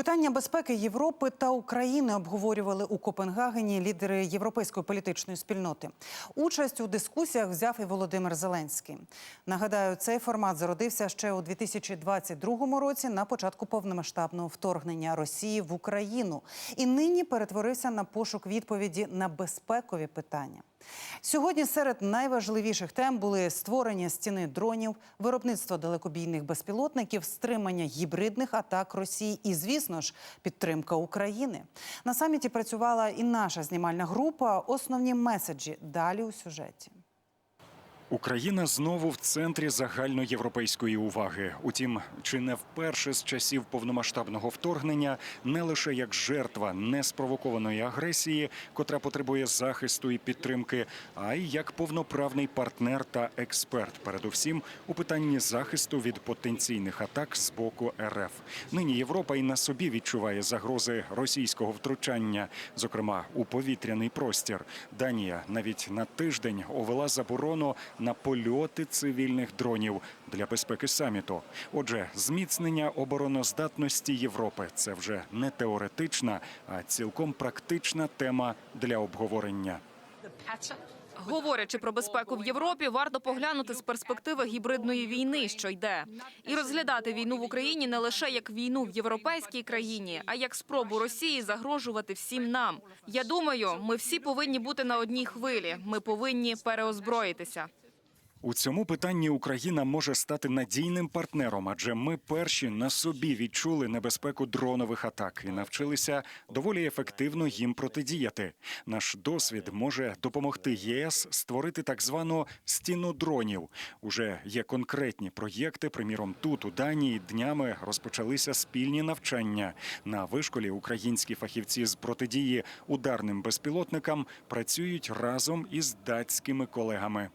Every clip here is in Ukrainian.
Питання безпеки Європи та України обговорювали у Копенгагені лідери європейської політичної спільноти. Участь у дискусіях взяв і Володимир Зеленський. Нагадаю, цей формат зародився ще у 2022 році на початку повномасштабного вторгнення Росії в Україну і нині перетворився на пошук відповіді на безпекові питання. Сьогодні серед найважливіших тем були створення стіни дронів, виробництво далекобійних безпілотників, стримання гібридних атак Росії і, звісно ж, підтримка України. На саміті працювала і наша знімальна група. Основні меседжі далі у сюжеті. Україна знову в центрі загальноєвропейської уваги. Утім, чи не вперше з часів повномасштабного вторгнення не лише як жертва неспровокованої агресії, котра потребує захисту і підтримки, а й як повноправний партнер та експерт, передусім у питанні захисту від потенційних атак з боку РФ. Нині Європа і на собі відчуває загрози російського втручання, зокрема у повітряний простір. Данія навіть на тиждень овела заборону на польоти цивільних дронів для безпеки саміту. Отже, зміцнення обороноздатності Європи це вже не теоретична, а цілком практична тема для обговорення. Говорячи про безпеку в Європі, варто поглянути з перспективи гібридної війни, що йде, і розглядати війну в Україні не лише як війну в європейській країні, а як спробу Росії загрожувати всім нам. Я думаю, ми всі повинні бути на одній хвилі. Ми повинні переозброїтися. У цьому питанні Україна може стати надійним партнером, адже ми перші на собі відчули небезпеку дронових атак і навчилися доволі ефективно їм протидіяти. Наш досвід може допомогти ЄС створити так звану стіну дронів. Уже є конкретні проєкти. Приміром, тут у Данії днями розпочалися спільні навчання. На вишколі українські фахівці з протидії ударним безпілотникам працюють разом із датськими колегами.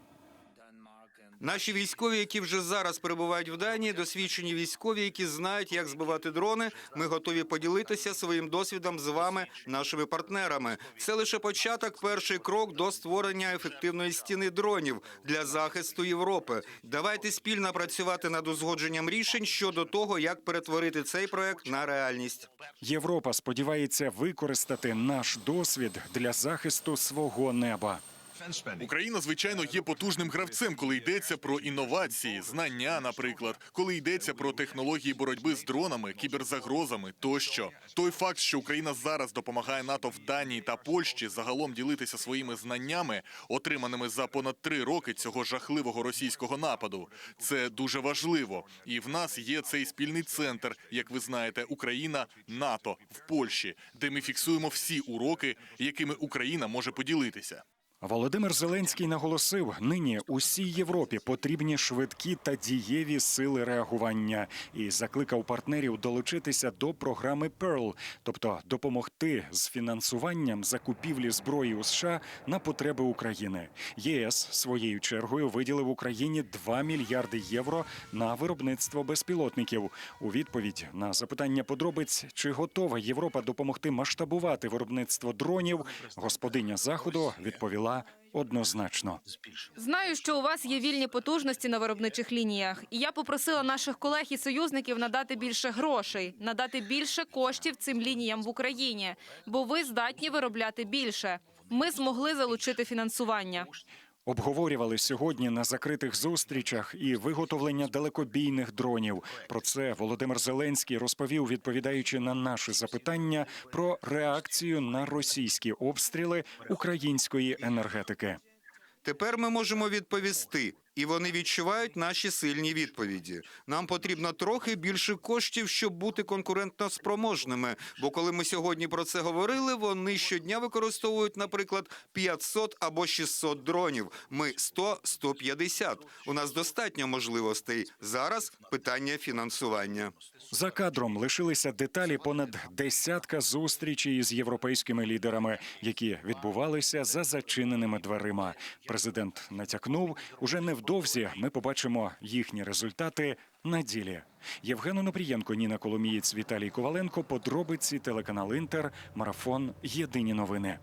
Наші військові, які вже зараз перебувають в Данії, досвідчені військові, які знають, як збивати дрони. Ми готові поділитися своїм досвідом з вами, нашими партнерами. Це лише початок, перший крок до створення ефективної стіни дронів для захисту Європи. Давайте спільно працювати над узгодженням рішень щодо того, як перетворити цей проект на реальність. Європа сподівається використати наш досвід для захисту свого неба. Україна, звичайно, є потужним гравцем, коли йдеться про інновації, знання, наприклад, коли йдеться про технології боротьби з дронами, кіберзагрозами тощо. Той факт, що Україна зараз допомагає НАТО в Данії та Польщі загалом ділитися своїми знаннями, отриманими за понад три роки цього жахливого російського нападу, це дуже важливо. І в нас є цей спільний центр, як ви знаєте, Україна, НАТО в Польщі, де ми фіксуємо всі уроки, якими Україна може поділитися. Володимир Зеленський наголосив: нині усій Європі потрібні швидкі та дієві сили реагування і закликав партнерів долучитися до програми Pearl, тобто допомогти з фінансуванням закупівлі зброї у США на потреби України. ЄС своєю чергою виділив Україні 2 мільярди євро на виробництво безпілотників. У відповідь на запитання подробиць, чи готова Європа допомогти масштабувати виробництво дронів, господиня заходу відповіла однозначно. Знаю, що у вас є вільні потужності на виробничих лініях, і я попросила наших колег і союзників надати більше грошей, надати більше коштів цим лініям в Україні, бо ви здатні виробляти більше. Ми змогли залучити фінансування. Обговорювали сьогодні на закритих зустрічах і виготовлення далекобійних дронів. Про це Володимир Зеленський розповів, відповідаючи на наші запитання про реакцію на російські обстріли української енергетики. Тепер ми можемо відповісти, і вони відчувають наші сильні відповіді. Нам потрібно трохи більше коштів, щоб бути конкурентно спроможними. Бо коли ми сьогодні про це говорили, вони щодня використовують, наприклад, 500 або 600 дронів. Ми 100-150. У нас достатньо можливостей. Зараз питання фінансування. За кадром лишилися деталі понад десятка зустрічей з європейськими лідерами, які відбувалися за зачиненими дверима. Президент натякнув, уже невдовзі ми побачимо їхні результати на ділі. Євген Онопрієнко, Ніна Коломієць, Віталій Коваленко. Подробиці телеканал Інтер. Марафон. Єдині новини.